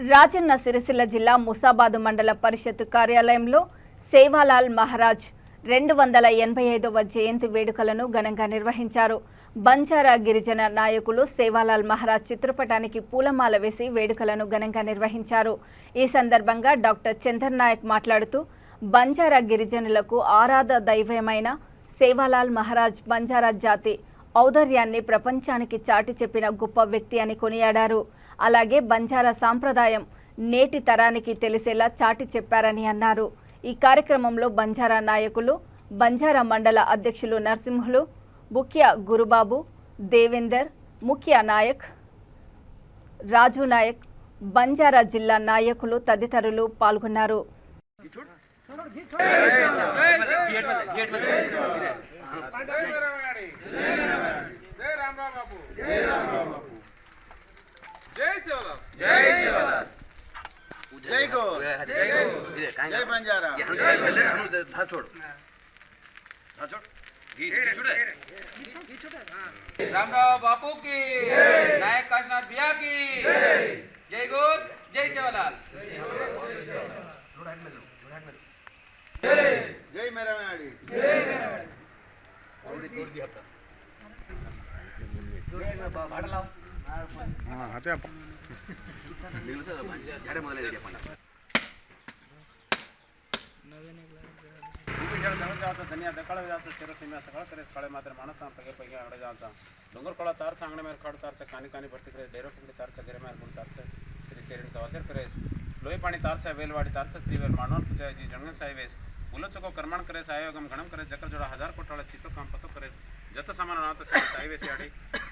రాజన్న సిరిసిల్ల జిల్లా ముసాబాదు మండల పరిషత్ కార్యాలయంలో సేవాలాల్ మహారాజ్ రెండు వందల ఎనభై ఐదవ జయంతి వేడుకలను ఘనంగా నిర్వహించారు. బంజారా గిరిజన నాయకులు సేవాలాల్ మహారాజ్ చిత్రపటానికి పూలమాల వేసి వేడుకలను ఘనంగా నిర్వహించారు. ఈ సందర్భంగా డాక్టర్ చందర్ నాయక్ మాట్లాడుతూ బంజారా గిరిజనులకు ఆరాధ దైవమైన సేవాలాల్ మహారాజ్ బంజారా జాతి ఔదర్యాన్ని ప్రపంచానికి చాటి చెప్పిన గొప్ప వ్యక్తి అని కొనియాడారు. అలాగే బంజారా సాంప్రదాయం నేటి తరానికి తెలిసేలా చాటి చెప్పారని అన్నారు. ఈ కార్యక్రమంలో బంజారా నాయకులు బంజారా మండల అధ్యక్షులు నరసింహులు ముఖ్య గురుబాబు దేవేందర్ ముఖ్య నాయక్ రాజు నాయక్ బంజారా జిల్లా నాయకులు తదితరులు పాల్గొన్నారు. జై जय को जय बंजारा धर छोड़ धर छोड़ राम राव बापू की नायक काशनाथ भैया की जय गोर जय सेवालाल जय मेरा मैडी जय मेरा मैडी ಅದೇ ಅಪ್ಪ ಧನ್ಯ ದಕ್ಕಳ ಜಾತ ಸೇರೋ ಸೀಮೆ ಸಕಳ ಕರೆ ಕಳೆ ಮಾತ್ರ ಮಾನಸ ಅಂತ ಗೆ ಪೈಗೆ ಅಡ ಜಾತ ಡೊಂಗರ್ ಕೊಳ ತಾರ ಸಾಂಗಣೆ ಮೇಲೆ ಕಡ ತಾರ ಕಾನಿ ಕಾನಿ ಬರ್ತಿ ಕರೆ ಡೇರೋ ಕುಂಡಿ ತಾರ ಗರೆ ಮೇಲೆ ಗುಣ ತಾರ ಶ್ರೀ ಸೇರಿನ ಸವಾಸರ್ ಕರೆ ಲೋಯಿ ಪಾಣಿ ತಾರ ಬೇಲ್ವಾಡಿ ತಾರ ಶ್ರೀ ವೇಲ್ ಮಾನವನ್ ಪೂಜಾ ಜಿ ಜಂಗನ್ ಸಾಯಿವೇಸ್ ಉಲ್ಲಚಕೋ ಕರ್ಮಣ ಕರೆ ಸಾಯೋಗಂ ಗಣಂ ಕರೆ ಜಕರ್ ಜೋಡ ಹಜಾರ್ ಕೋಟಾಳ ಚಿತ್ತೋ ಕಾಂ ಪತೋ ಕರೆ ಜತ ಸಮಾನನಾಥ ಸಾಯಿವೆ ಸಾಡಿ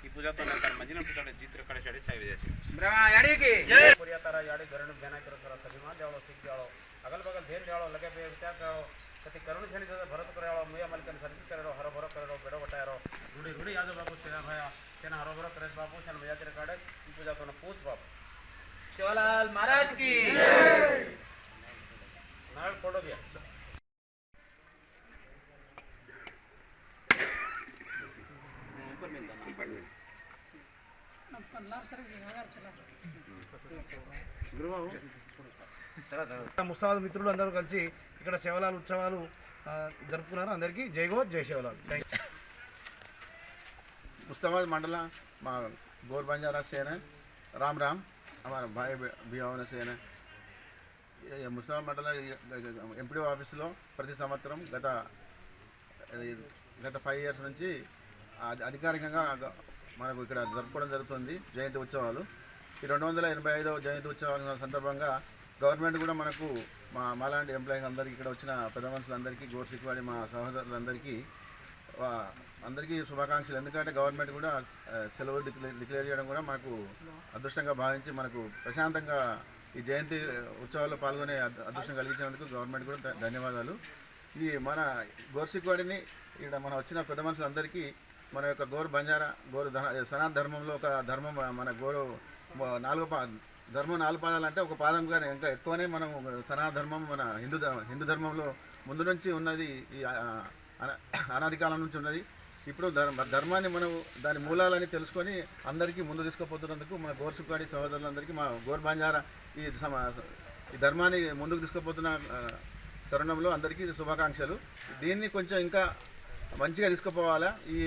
ಈ ಪೂಜಾ ತನ ತರ ಮಂಜಿನ ಪೂಜಾಡೆ ಜೀತ್ರ ಕಡೆ ಸಾಡಿ ಸಾಯಿವೆ ಜಾಸಿ ಬ್ರಹ್ಮ ಯಾಡಿಗೆ ಜಯ ಪುರಿಯ ತರ ಯಾಡಿ ಗರಣ ಬೆನ ಕರ ತರ ಸಜಿಮಾ ಜಾಳೋ ಸಿಕ್ ಜಾಳೋ ಅಗಲ್ ಬಗಲ್ ಧೇರ್ ಜಾಳೋ ಲಗೆ ಪೇ ವಿಚಾರ ಕರೋ ಕತಿ ಕರುಣ ಝನಿ ಜದ ಭರತ ಕರೋ ಮುಯ ಮಲ್ಕನ್ ಸರ್ಗಿ ಕರೋ ಹರ ಭರ ಕರೋ ಬೆಡೋ ಬಟಾಯರೋ ಗುಡಿ ಗುಡಿ ಯಾದ ಬಾಬು ಸೇನಾ ಭಯ ಸೇನಾ ಹರ ಭರ ಕರೆ ಬಾಬು ಸೇನಾ ಭಯ ಕರೆ ಕಾಡೆ ಈ ಪೂಜಾ ತನ ಪೂಜ ಬಾಬು ಶಿವಲಾಲ್ महाराज की जय नारायण फ़ोटो दिया ముస్తాబాద్ మిత్రులు అందరూ కలిసి ఇక్కడ శివలాల్ ఉత్సవాలు ఆ, జరుపుకున్నారు అందరికీ జై గో జై శివలాల్ థ్యాంక్ యూ मुस्ताबाद मंडला मा गोर बंजारा सेन है राम राम हमारा भाई బియావన సేన ముస్తాబాద్ మండల ఎంపీడీ ఆఫీసులో ప్రతి సంవత్సరం గత ఈ గత ఫైవ్ ఇయర్స్ నుంచి అధి- అధికారికంగా మనకు ఇక్కడ జరుపుకోవడం జరుగుతుంది జయంతి ఉత్సవాలు. ఈ రెండు వందల ఎనభై ఐదవ జయంతి ఉత్సవాల సందర్భంగా గవర్నమెంట్ కూడా మనకు మా మాలాంటి ఎంప్లాయీస్ అందరికీ ఇక్కడ వచ్చిన పెద్ద మనుషులందరికీ గోర్సిక్వాడి మా సహోదరులందరికీ అందరికీ శుభాకాంక్షలు. ఎందుకంటే గవర్నమెంట్ కూడా సెలవు డిక్లేర్ డిక్లేర్ చేయడం కూడా మనకు అదృష్టంగా భావించి మనకు ప్రశాంతంగా ఈ జయంతి ఉత్సవాల్లో పాల్గొనే అదృష్టం కలిగించినందుకు గవర్నమెంట్ కూడా ధన్యవాదాలు. ఈ మన గోర్సిక్వాడిని ఇక్కడ మన వచ్చిన పెద్ద మనుషులందరికీ మన యొక్క గోరు బంజారా గోరు సనాతన ధర్మంలో ఒక ధర్మం మన గోరు నాలుగు పా ధర్మం నాలుగు పాదాలు అంటే ఒక పాదం కానీ ఇంకా ఎక్కువనే మనం సనాతన ధర్మం మన హిందూ హిందూ ధర్మంలో ముందు నుంచి ఉన్నది ఈ అన- అనాది కాలం నుంచి ఉన్నది. ఇప్పుడు ధర్మాన్ని మనం దాని మూలాలని తెలుసుకొని అందరికీ ముందు తీసుకుపోతున్నందుకు మన గోర్సుకాడి సహోదరులందరికీ మా గోర్ బంజారా ఈ ఈ ధర్మాన్ని ముందుకు తీసుకుపోతున్న తరుణంలో అందరికీ శుభాకాంక్షలు. దీన్ని కొంచెం ఇంకా మంచిగా తీసుకుపోవాలా? ఈ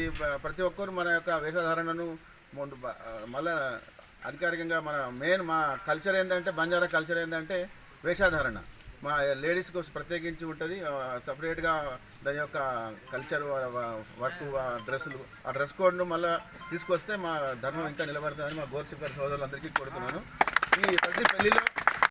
ప్రతి ఒక్కరు మన యొక్క వేషధారణను మళ్ళా అధికారికంగా మన మెయిన్ మా కల్చర్ ఏంటంటే బంజారా కల్చర్ ఏంటంటే వేషధారణ. మా లేడీస్కి ప్రత్యేకించి ఉంటుంది. సపరేట్గా దాని యొక్క కల్చర్ వర్క్ డ్రెస్సులు ఆ డ్రెస్ కోడ్ను మళ్ళీ తీసుకొస్తే మా ధర్మం ఇంకా నిలబడుతుందని మా గోర్సిపర్ సోదరులందరికీ కోరుతున్నాను. ఈ ప్రతి పెళ్ళిలో